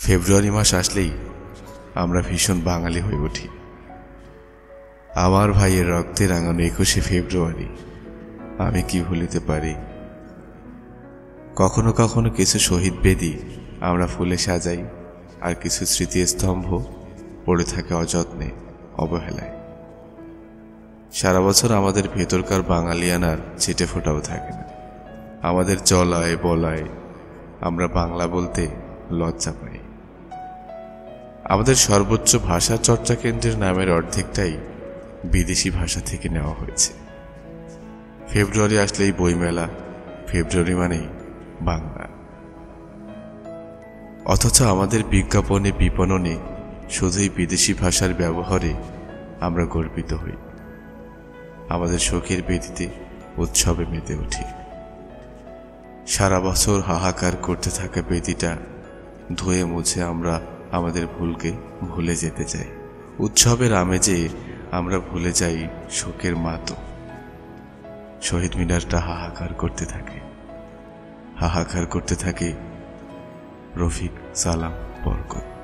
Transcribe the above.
ফেব্রুয়ারি মাস আসলেই আমরা ভীষণ বাঙালি হয়ে উঠি। আমার ভাইয়ের রক্তে রাঙানো একুশে ফেব্রুয়ারি, আমি কি ভুলিতে পারি? কখনো কখনো কিছু শহীদ বেদি আমরা ফুলে সাজাই, আর কিছু স্মৃতিস্তম্ভ পড়ে থাকে অযত্নে, অবহেলায়। সারা বছর আমাদের ভেতরকার বাঙালিয়ানার ছিটে ফোটাও থাকে না। আমাদের চলায় বলায় আমরা বাংলা বলতে লজ্জা পাই। আমাদের সর্বোচ্চ ভাষা চর্চা কেন্দ্রের নামের অর্ধেকটাই বিদেশি ভাষা থেকে নেওয়া হয়েছে। ফেব্রুয়ারি আসলেই বইমেলা, ফেব্রুয়ারি মানেই বাংলা। অথচ আমাদের বিজ্ঞাপনে, বিপণনে শুধুই বিদেশি ভাষার ব্যবহারে আমরা গর্বিত হই। আমাদের শোকের বেদিতে উৎসবে মেতে উঠি। সারা বছর হাহাকার করতে থাকা বেদিটা ধুয়ে মুছে আমরা আমাদের ভুলকে ভুলে যেতে চাই। উৎসবের আমেজে আমরা ভুলে যাই শোকের মাতো। শহীদ মিনারটা হাহাকার করতে থাকে। হাহাকার করতে থাকে রফিক সালাম বরকত।